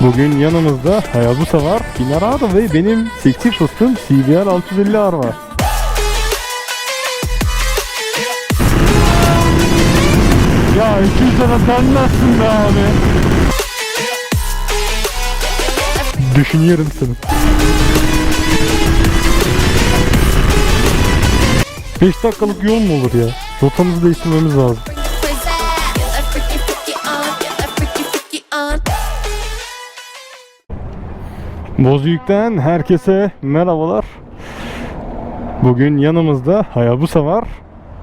Bugün yanımızda Hayabusa var, Pinarado ve benim seksi fıstığım CBR 650R var. Ya 200 lira sen nasılsın be abi? Düşünüyorum seni. 5 dakikalık yol mu olur ya? Rotamızı değiştirmemiz lazım. Bozüyük'ten herkese merhabalar. Bugün yanımızda Hayabusa var.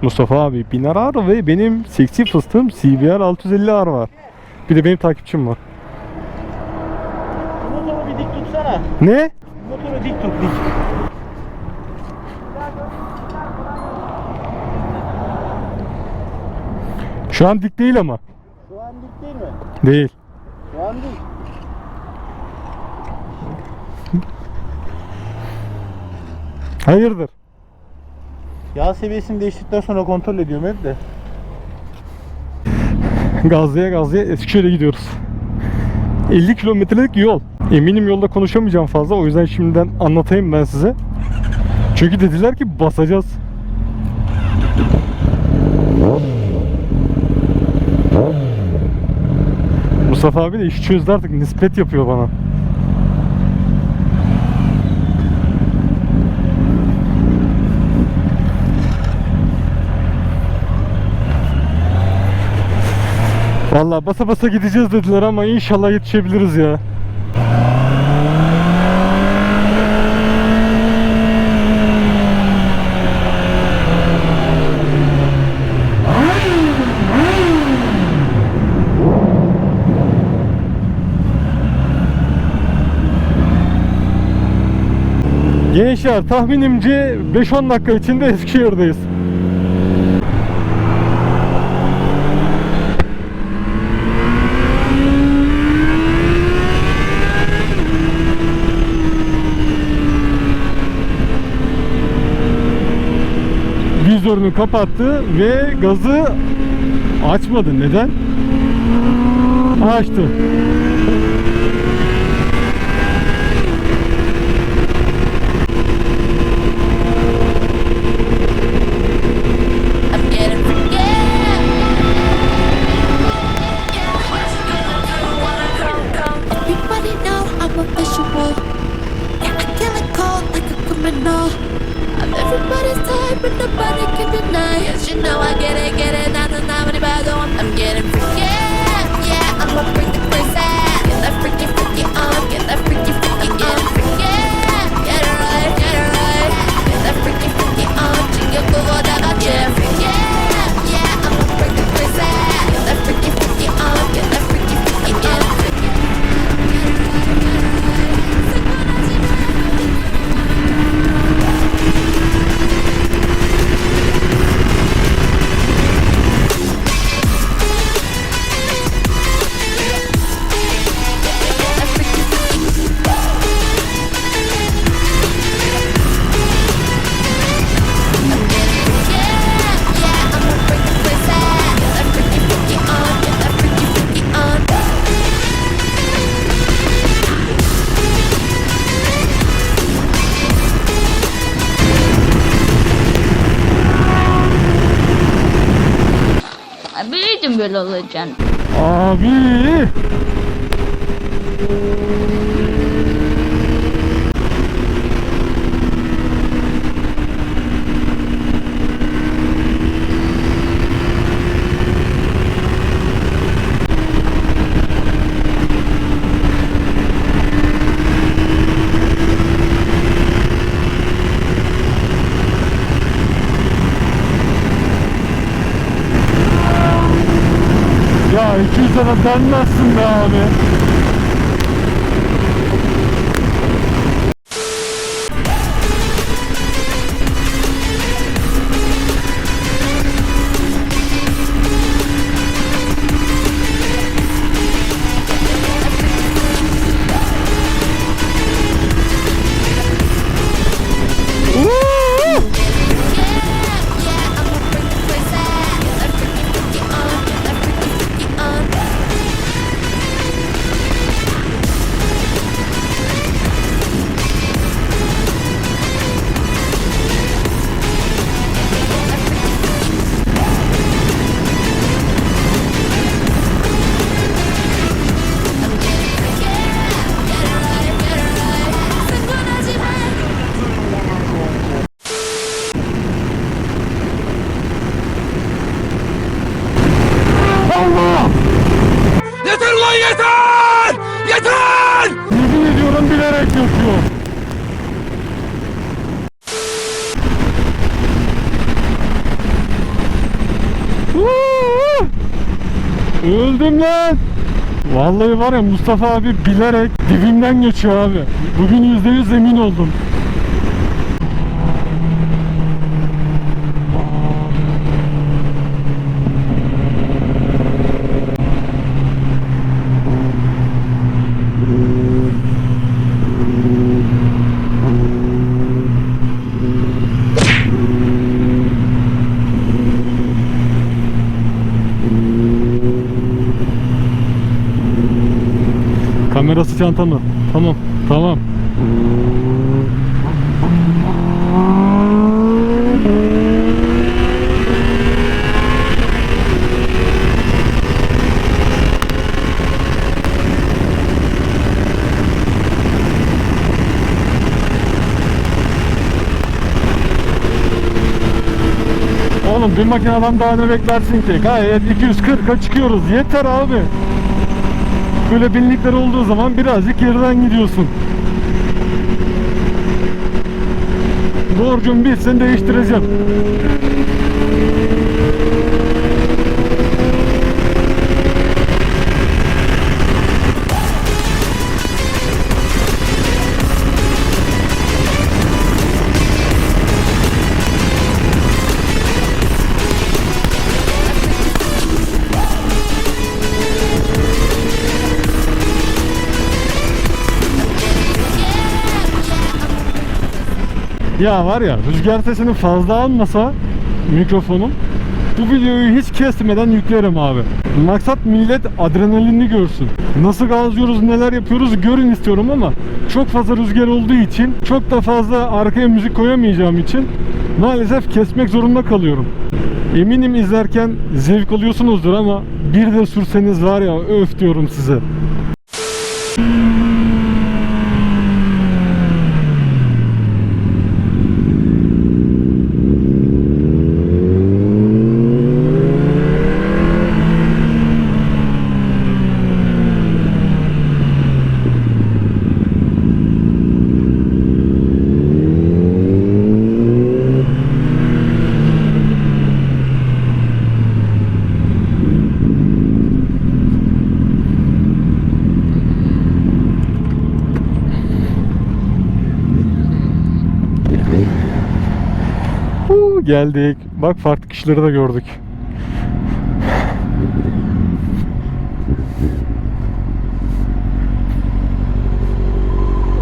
Mustafa abi Pinararo ve benim seksi fıstığım CBR 650R var. Bir de benim takipçim var. Motoru bir dik tutsana. Ne? Motoru dik tut dik. Şu an dik değil ama. Şu an dik değil mi? Değil. Şu an dik. Hayırdır? Yağ seviyesini değiştirdikten sonra kontrol ediyorum hep de. Gazlı'ya Gazlı'ya Eskişehir'e gidiyoruz. 50 kilometrelik yol. Eminim yolda konuşamayacağım fazla o yüzden şimdiden anlatayım ben size. Çünkü dediler ki basacağız. Mustafa abi de işi çözdü artık nispet yapıyor bana. Vallahi basa basa gideceğiz dediler ama inşallah yetişebiliriz ya. Gençler tahminimce 5-10 dakika içinde Eskişehir'deyiz. Vizörünü kapattı ve gazı açmadı. Neden? Açtı. Everybody's but nobody can deny. Yes, you know I get it, get it. Not nobody bad on. I'm getting freaky. Böyle olacağını. Abi! Ya 200 lira sen nasılsın be abi? Yakıyor. Vuuu! Öldüm lan. Vallahi var ya Mustafa abi bilerek dibimden geçiyor abi. Bugün yüzde yüz emin oldum. Kamerası çantamda. Tamam. Tamam. Oğlum bir makineden daha ne beklersin ki? Gayet 240'a çıkıyoruz. Yeter abi. Böyle binlikler olduğu zaman birazcık geriden gidiyorsun. Borcum bitsin değiştireceğim. Ya var ya rüzgar sesini fazla almasa mikrofonum bu videoyu hiç kesmeden yüklerim abi. Maksat millet adrenalini görsün. Nasıl gazlıyoruz, neler yapıyoruz görün istiyorum ama çok fazla rüzgar olduğu için, çok da fazla arkaya müzik koyamayacağım için maalesef kesmek zorunda kalıyorum. Eminim izlerken zevk alıyorsunuzdur ama bir de sürseniz var ya öf diyorum size. Geldik. Bak farklı kişileri de gördük.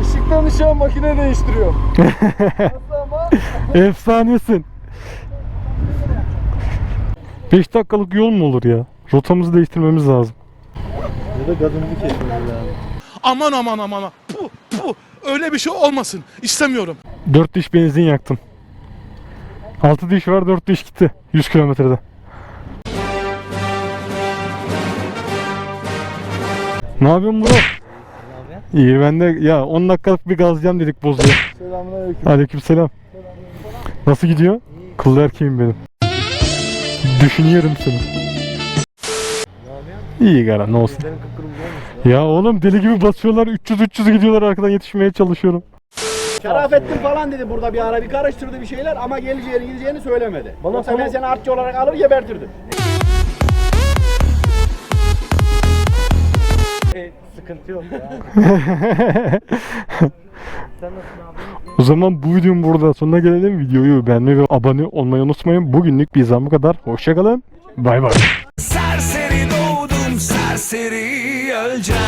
Işıktan ışığa makine değiştiriyor. Efsanesin. 5 dakikalık yol mu olur ya? Rotamızı değiştirmemiz lazım. Ya da gazımızı kesmemiz lazım. Aman aman aman. aman. Puh, puh. Öyle bir şey olmasın. İstemiyorum. 4 diş benzin yaktım. 6 diş var 4 diş gitti. 100 kilometrede. Ne yapıyorsun bro? İyi ben de ya 10 dakikalık bir gazlayacağım dedik bozuyor. Selamünaleyküm. Aleykümselam. Nasıl gidiyor? Kıllı erkeğim benim. Düşünüyorum seni. İyi gara ne olsun. Ya oğlum deli gibi basıyorlar 300-300 gidiyorlar arkadan yetişmeye çalışıyorum. Şerafettin falan dedi burada bir ara bir karıştırdı bir şeyler ama geleceğini gideceğini söylemedi. Bana Yoksa ben konu- seni artçı olarak alır gebertirdim. E, sıkıntı yok ya. Sen nasılsın abi? O zaman bu videonun burada sonuna gelelim. Videoyu beğenmeyi ve abone olmayı unutmayın. Bugünlük bizden bu kadar. Hoşçakalın. Bay bay. Serseri doğdum serseri öleceğim